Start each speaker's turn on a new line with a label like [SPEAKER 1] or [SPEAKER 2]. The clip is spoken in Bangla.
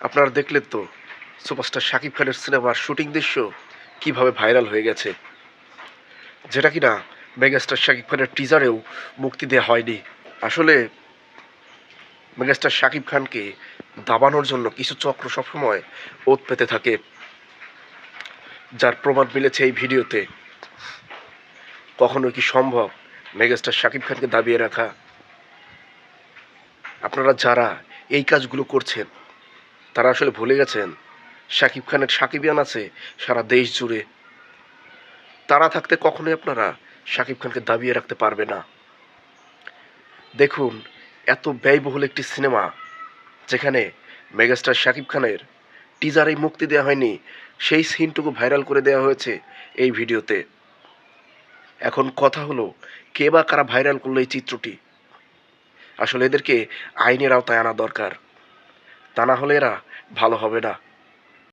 [SPEAKER 1] আপনারা দেখলেন তো, সুপারস্টার শাকিব খানের সিনেমার শুটিং দৃশ্য কীভাবে ভাইরাল হয়ে গেছে। যেটা কিনা মেগাস্টার শাকিব খানের টিজারেও মুক্তি দেওয়া হয়নি। আসলে মেগাস্টার শাকিব খানকে দাবানোর জন্য কিছু চক্র সবসময় ওত পেতে থাকে। যার প্রমাণ মিলেছে এই ভিডিওতে। কখনো কি সম্ভব মেগাস্টার শাকিব খানকে দাবিয়ে রাখা? আপনারা যারা এই কাজগুলো করছেন তারা আসলে ভুলে গেছেন। শাকিব খানের সাকিবিয়ান আছে সারা দেশ জুড়ে। তারা থাকতে কখনোই আপনারা শাকিব খানকে দাবিয়ে রাখতে পারবে না। দেখুন, এত ব্যয়বহুল একটি সিনেমা যেখানে মেগাস্টার শাকিব খানের টিজারে মুক্তি দেওয়া হয়নি, সেই সিনটুকু ভাইরাল করে দেওয়া হয়েছে এই ভিডিওতে। এখন কথা হলো, কে বা কারা ভাইরাল করল এই চিত্রটি? আসলে এদেরকে আইনের আওতায় আনা দরকার। তা না হলে এরা ভালো হবে না।